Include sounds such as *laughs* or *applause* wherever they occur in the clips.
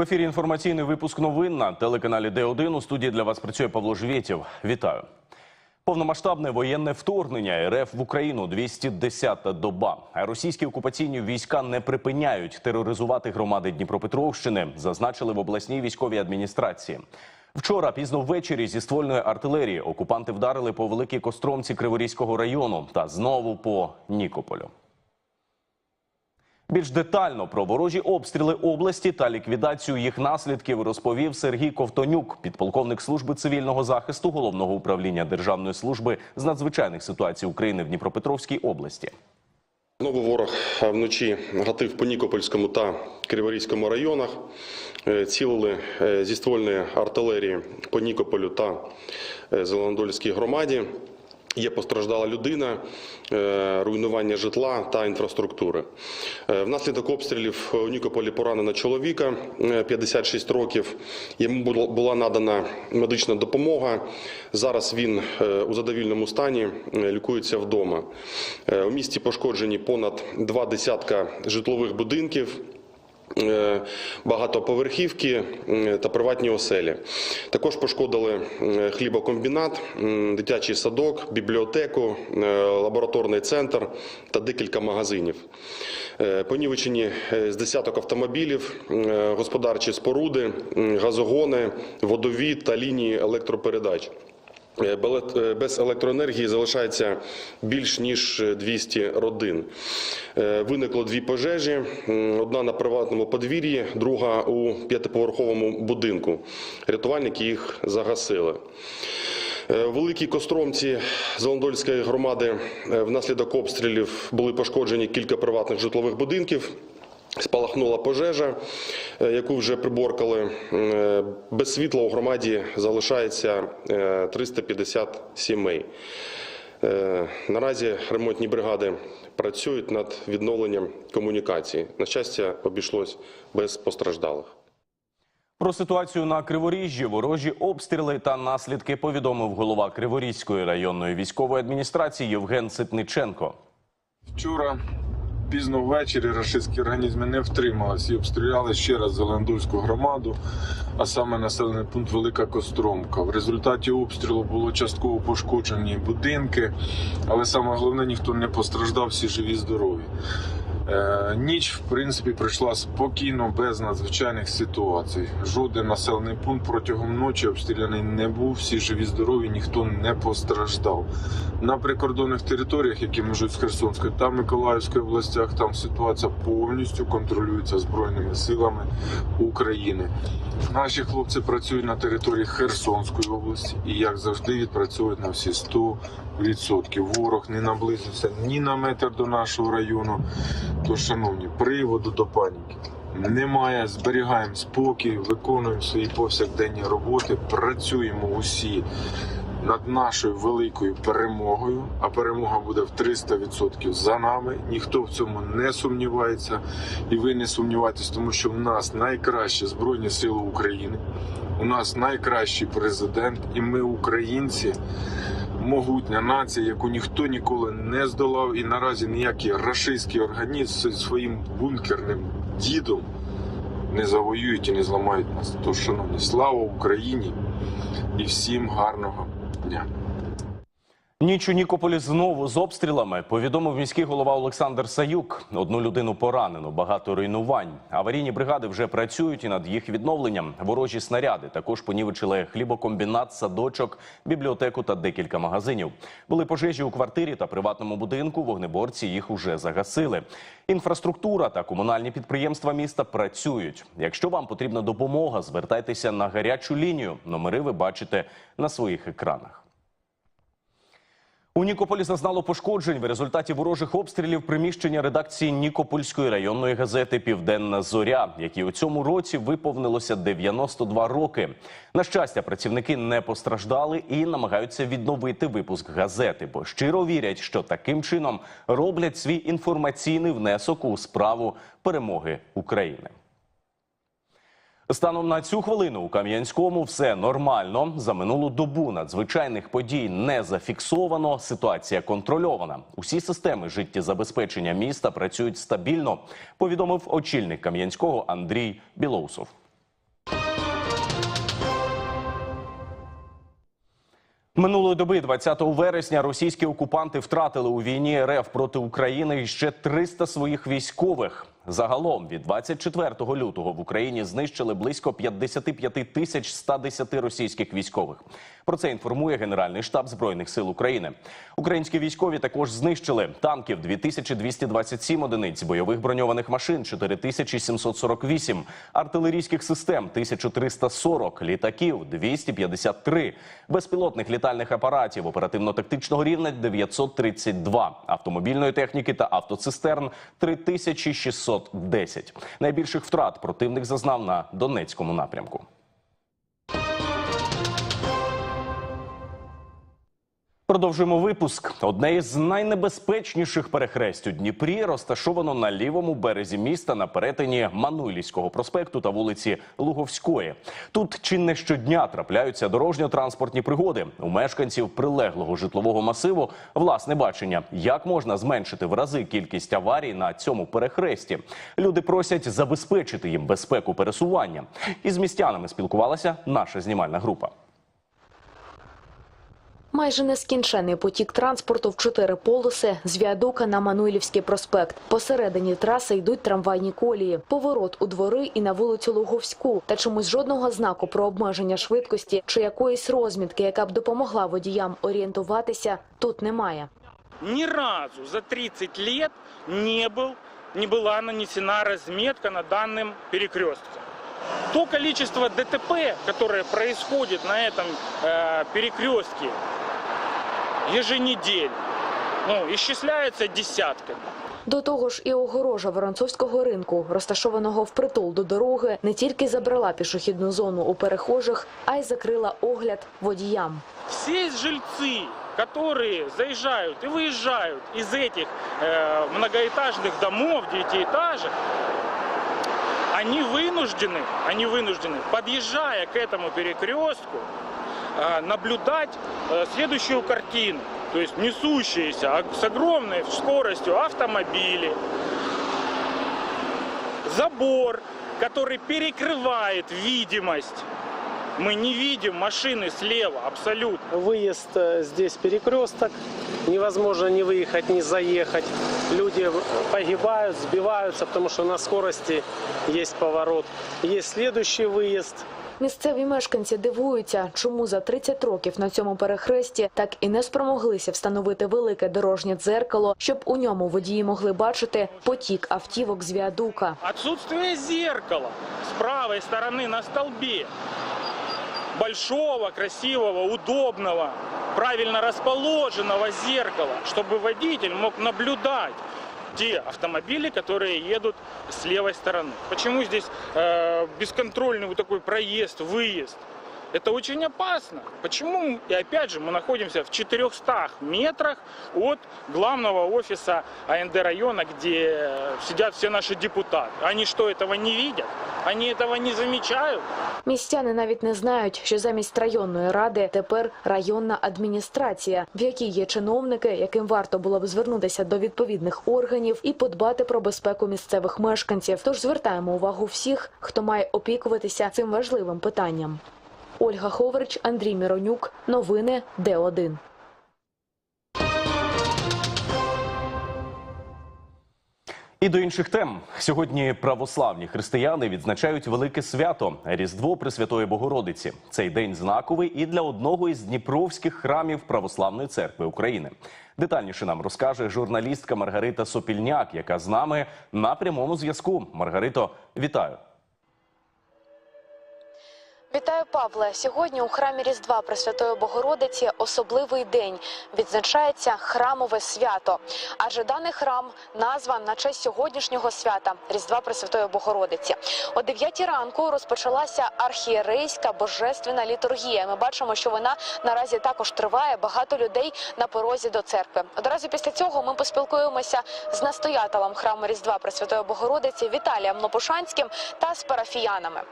В ефірі інформаційний випуск новин на телеканалі Д1. У студії для вас працює Павло Жвєтєв. Вітаю. Повномасштабне воєнне вторгнення РФ в Україну 210-та доба. Російські окупаційні війська не припиняють тероризувати громади Дніпропетровщини, зазначили в обласній військовій адміністрації. Вчора пізно ввечері зі ствольної артилерії окупанти вдарили по великій костромці Криворізького району та знову по Нікополю. Більш детально про ворожі обстріли області та ліквідацію їх наслідків розповів Сергій Ковтонюк, підполковник служби цивільного захисту головного управління Державної служби з надзвичайних ситуацій України в Дніпропетровській області. Знову ворог вночі гатив по Нікопольському та Криворізькому районах. Е, Цілили е, зі ствольної артилерії по Нікополю та е, Зеленодольській громаді. Є постраждала людина, е, руйнування житла та інфраструктури. Е, Внаслідок обстрілів у Нікополі поранено чоловіка е, 56 років. Йому була надана медична допомога. Зараз він е, у задовільному стані е, лікується вдома. Е, У місті пошкоджені понад два десятка житлових будинків. Е, Багатоповерхівки е, та приватні оселі. Також пошкодили е, хлібокомбінат, дитячий садок, бібліотеку, лабораторний центр та декілька магазинів. Понівечені з десяток автомобілів, господарчі споруди, газогони, водовід та лінії електропередач. Е, е, Без електроенергії залишається більш ніж 200 родин. Е, Виникло дві пожежі: одна на приватному подвір'ї, друга у п'ятиповерховому будинку. Рятувальники їх загасили. Великій Костромці Зеландольської громади внаслідок обстрілів були пошкоджені кілька приватних житлових будинків. Спалахнула пожежа, е, яку вже приборкали. Е, Без світла у громаді залишається е, 350 сімей. Е, Наразі ремонтні бригади працюють над відновленням комунікації. На щастя, обійшлось без постраждалих. Про ситуацію на Криворіжжі, ворожі обстріли та наслідки повідомив голова Криворізької районної військової адміністрації Євген Ситниченко. Вчора пізно ввечері рашистські організми не втрималися і обстріляли ще раз Зеландульську громаду, а саме населений пункт Велика Костромка. В результаті обстрілу було частково пошкоджені будинки, але саме головне ніхто не постраждав, всі живі здорові. Е, Ніч, в принципі, пройшла спокійно, без надзвичайних ситуацій. Жоден населений пункт протягом ночі обстріляний не був. Всі живі здорові, ніхто не постраждав. На прикордонних територіях, які межуть з Херсонською та Миколаївською областях, там ситуація повністю контролюється збройними силами України. Наші хлопці працюють на території Херсонської області і, як завжди, відпрацьовують на всі 100%. Ворог не наблизився ні на метр до нашого району. То, шановні, приводу до паніки немає. Зберігаємо спокій, виконуємо свої повсякденні роботи, працюємо усі над нашою великою перемогою. А перемога буде в 300% за нами. Ніхто в цьому не сумнівається, і ви не сумнівайтесь, тому що в нас найкращі збройні сили України. У нас найкращий президент, і ми, українці, могутня нація, яку ніхто ніколи не здолав, і наразі ніякий рашистський організм зі своїм бункерним дідом не завоюють і не зламають нас. Тож, шановні, слава Україні і всім гарного дня. Ніч у Нікополі знову з обстрілами повідомив міський голова Олександр Саюк. Одну людину поранено, багато руйнувань. Аварійні бригади вже працюють і над їх відновленням. Ворожі снаряди також понівечили хлібокомбінат, садочок, бібліотеку та декілька магазинів. Були пожежі у квартирі та приватному будинку. Вогнеборці їх уже загасили. Інфраструктура та комунальні підприємства міста працюють. Якщо вам потрібна допомога, звертайтеся на гарячу лінію. Номери ви бачите на своїх екранах. У Нікополі зазнало пошкоджень в результаті ворожих обстрілів приміщення редакції Нікопольської районної газети Південна Зоря, якій у цьому році виповнилося 92 роки. На щастя, працівники не постраждали і намагаються відновити випуск газети, бо щиро вірять, що таким чином роблять свій інформаційний внесок у справу перемоги України. Станом на цю хвилину у Кам'янському все нормально. За минулу добу надзвичайних подій не зафіксовано. Ситуація контрольована. Усі системи життєзабезпечення міста працюють стабільно. Повідомив очільник Кам'янського Андрій Білоусов. Минулої доби, 20 вересня, російські окупанти втратили у війні РФ проти України ще 300 своїх військових. Загалом від 24 лютого в Україні знищили близько 55 тисяч 110 російських військових. Про це інформує Генеральний штаб збройних сил України. Українські військові також знищили танків 2227 одиниць, бойових броньованих машин 4748, артилерійських систем 1340, літаків 253, безпілотних літальних апаратів оперативно-тактичного рівня 932, автомобільної техніки та автоцистерн 3610. Найбільших втрат противник зазнав на Донецькому напрямку. Продовжуємо випуск. Одне із найнебезпечніших перехресть у Дніпрі розташовано на лівому березі міста на перетині Мануйлівського проспекту та вулиці Луговської. Тут чи не щодня трапляються дорожньо-транспортні пригоди. У мешканців прилеглого житлового масиву власне бачення, як можна зменшити в рази кількість аварій на цьому перехресті. Люди просять забезпечити їм безпеку пересування. Із містянами спілкувалася наша знімальна група. Майже нескінчений потік транспорту в чотири полоси з віадука на Мануйлівський проспект. Посередині траси йдуть трамвайні колії, поворот у двори і на вулицю Луговську. Та чомусь жодного знаку про обмеження швидкості чи якоїсь розмітки, яка б допомогла водіям орієнтуватися, тут немає. ни разу за 30 лет не, был, не была нанесена разметка на данном перекрестке. То количество ДТП, которое происходит на этом э, перекрестке еженедельно, ну, исчисляется десятками. До того ж, і огорожа Воронцовського ринку, розташованого впритул до дороги, не тільки забрала пішохідну зону у перехожих, а й закрила огляд водіям. Все жильцы, которые заезжают и выезжают из этих э, многоэтажных домов, девятиэтажек, они вынуждены, они вынуждены, подъезжая к этому перекрестку, э, наблюдать э, следующую картину. То есть несущиеся ог- с огромной скоростью автомобили, забор, который перекрывает видимость. Мы не видим машины слева абсолютно. Выезд э, здесь перекресток, невозможно ни выехать, ни заехать. Люди погибают, сбиваются, потому что на скорости есть поворот. Есть следующий выезд, Місцеві мешканці дивуються, чому за 30 років на цьому перехресті так і не спромоглися встановити велике дорожнє дзеркало, щоб у ньому водії могли бачити потік автівок з віадука. Отсутствие зеркала с правой стороны на столбе. Большого, красивого, удобного, правильно расположенного зеркала, чтобы водитель мог наблюдать те автомобили, которые едут с левой стороны. Почему здесь э, бесконтрольный вот такой проезд, выезд? Это очень опасно. Почему? И опять же, мы находимся в 400 метрах от главного офиса АНД района, где сидят все наши депутаты. Они что, этого не видят? Они этого не замечают? Містяни навіть не знають, що замість районної ради тепер районна адміністрація, в якій є чиновники, яким варто було б звернутися до відповідних органів і подбати про безпеку місцевих мешканців. Тож звертаємо увагу всіх, хто має опікуватися цим важливим питанням. Ольга Ховрич, Андрій Міронюк. Новини Д1. І до інших тем сьогодні православні християни відзначають велике свято Різдво Пресвятої Богородиці. Цей день знаковий і для одного із дніпровських храмів Православної церкви України. Детальніше нам розкаже журналістка Маргарита Сопільняк, яка з нами на прямому зв'язку. Маргарито, вітаю. Вітаю, Павле. Сьогодні у храмі Різдва Пресвятої Богородиці особливий день. Відзначається храмове свято. Адже даний храм назва на честь сьогоднішнього свята Різдва Пресвятої Богородиці. О 9 ранку розпочалася архієрейська божественна літургія. Ми бачимо, що вона наразі також триває. Багато людей на порозі до церкви. Одразу після цього ми поспілкуємося з настоятелем храму Різдва Пресвятої Богородиці Віталієм Лопушанським та з парафіянами.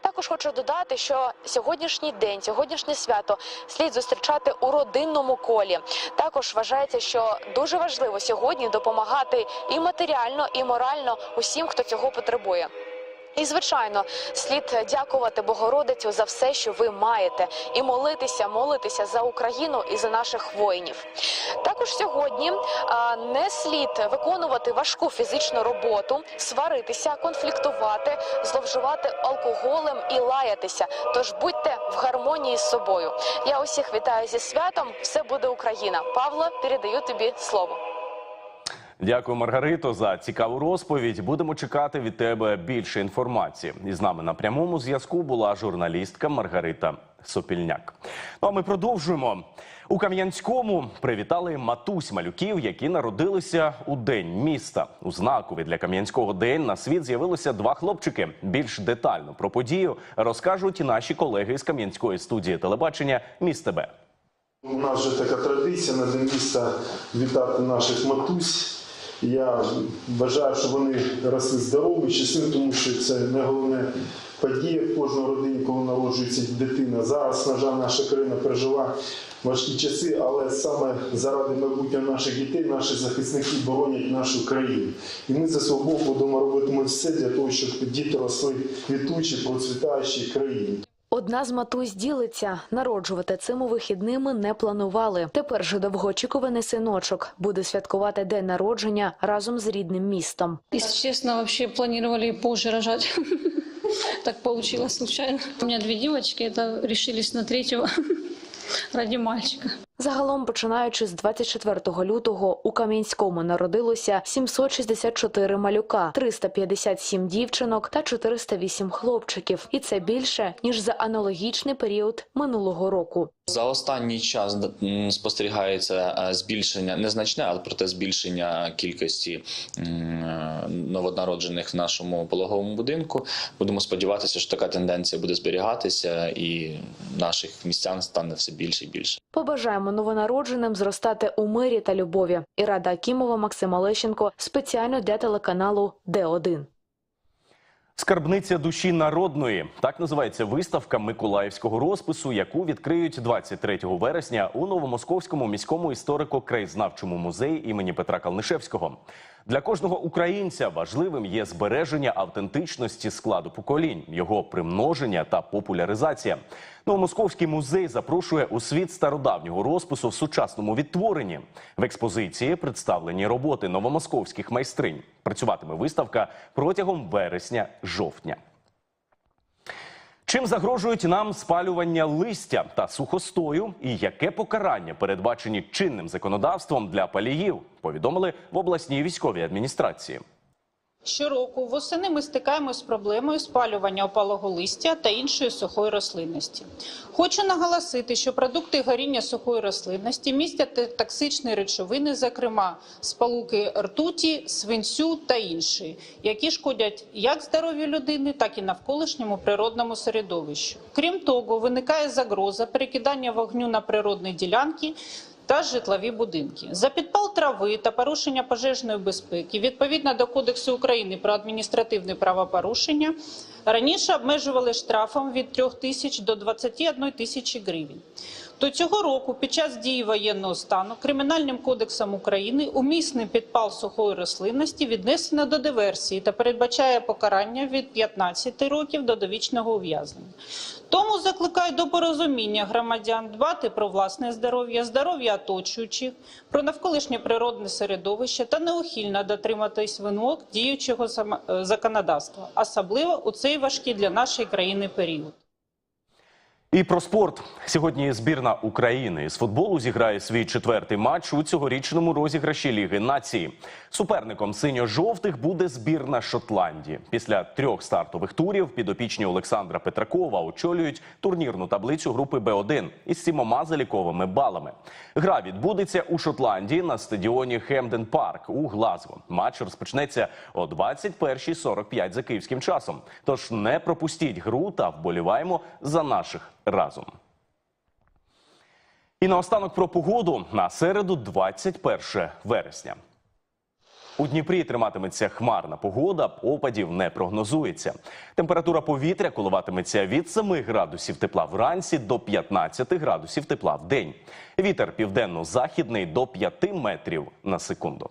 Також хочу додати, що сьогоднішній день, сьогоднішнє свято слід зустрічати у родинному колі. Також вважається, що дуже важливо сьогодні допомагати і матеріально, і морально усім, хто цього потребує. І звичайно, слід дякувати Богородицю за все, що ви маєте, і молитися, молитися за Україну і за наших воїнів. Також сьогодні не слід виконувати важку фізичну роботу, сваритися, конфліктувати, зловживати алкоголем і лаятися. Тож будьте в гармонії з собою. Я усіх вітаю зі святом. Все буде Україна. Павло, передаю тобі слово. Дякую, Маргарито, за цікаву розповідь. Будемо чекати від тебе більше інформації. І з нами на прямому зв'язку була журналістка Маргарита Сопільняк. Ну а ми продовжуємо. У Кам'янському привітали матусь малюків, які народилися у день міста. У знакові для Кам'янського день на світ з'явилося два хлопчики. Більш детально про подію розкажуть і наші колеги з Кам'янської студії телебачення Міст ТБ. У нас вже така традиція на день міста вітати наших матусь. Я бажаю, щоб вони росли здорові, щасливі, тому що це найголовне подія в кожній родині, коли народжується дитина. Зараз, на жаль, наша країна пережила важкі часи, але саме заради майбутнього наших дітей, наші захисники боронять нашу країну. І ми за свого боку будемо робитимемо все для того, щоб діти росли в квітучій, процвітаючій країні. Одна з матусь ділиться, народжувати цими вихідними не планували. Тепер же довгоочікуваний синочок буде святкувати день народження разом з рідним містом. І чесно, вообще планували позже рожати. *laughs* Так получилось случайно. У мене дві дівчатки, та решились на третього *laughs* ради мальчика. Загалом, починаючи з 24 лютого, у Кам'янському народилося 764 малюка, 357 дівчинок та 408 хлопчиків. І це більше ніж за аналогічний період минулого року. За останній час спостерігається е, збільшення незначне, але проте збільшення кількості е, новонароджених в нашому пологовому будинку. Будемо сподіватися, що така тенденція буде зберігатися, і наших містян стане все більше і більше. Побажаємо новонародженим зростати у мирі та любові. Ірада Акімова, Максима Лещенко спеціально для телеканалу Д1. Скарбниця душі народної так називається виставка миколаївського розпису, яку відкриють 23 вересня у Новомосковському міському історико-краєзнавчому музеї імені Петра Калнишевського. Для кожного українця важливим є збереження автентичності складу поколінь, його примноження та популяризація. Новомосковський музей запрошує у світ стародавнього розпису в сучасному відтворенні. В експозиції представлені роботи новомосковських майстринь. Працюватиме виставка протягом вересня-жовтня. Чим загрожують нам спалювання листя та сухостою, і яке покарання передбачені чинним законодавством для паліїв, повідомили в обласній військовій адміністрації. Щороку восени ми стикаємось з проблемою спалювання опалого листя та іншої сухої рослинності. Хочу наголосити, що продукти горіння сухої рослинності містять токсичні речовини, зокрема сполуки ртуті, свинцю та інші, які шкодять як здоров'ю людини, так і навколишньому природному середовищу. Крім того, виникає загроза перекидання вогню на природні ділянки та житлові будинки. За підпал трави та порушення пожежної безпеки відповідно до Кодексу України про адміністративне правопорушення раніше обмежували штрафом від 3 тисяч до 21 тисячі гривень. До цього року, під час дії воєнного стану, Кримінальним кодексом України умісний підпал сухої рослинності віднесено до диверсії та передбачає покарання від 15 років до довічного ув'язнення. Тому закликаю до порозуміння громадян дбати про власне здоров'я, здоров'я оточуючих, про навколишнє природне середовище та неухильно дотриматись вимог діючого е, законодавства, особливо у цей важкий для нашої країни період. І про спорт сьогодні збірна України з футболу зіграє свій четвертий матч у цьогорічному розіграші Ліги нації. Суперником синьо-жовтих буде збірна Шотландії. Після трьох стартових турів підопічні Олександра Петракова очолюють турнірну таблицю групи Б1 із сімома заліковими балами. Гра відбудеться у Шотландії на стадіоні Хемден Парк у Глазго. Матч розпочнеться о 21.45 за київським часом. Тож не пропустіть гру та вболіваємо за наших разом. І наостанок про погоду на середу, 21 вересня. У Дніпрі триматиметься хмарна погода, опадів не прогнозується. Температура повітря коливатиметься від 7 градусів тепла вранці до 15 градусів тепла в день. Вітер південно-західний до 5 метрів на секунду.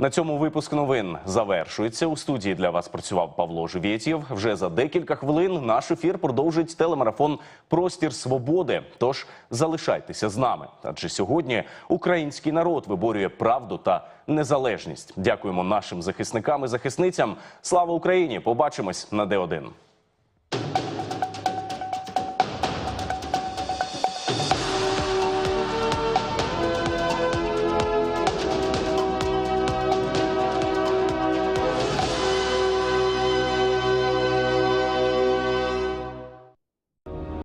На цьому випуск новин завершується. У студії для вас працював Павло Живєтєв. Вже за декілька хвилин наш ефір продовжить телемарафон Простір свободи. Тож залишайтеся з нами. Адже сьогодні український народ виборює правду та незалежність. Дякуємо нашим захисникам і захисницям. Слава Україні! Побачимось на Д1.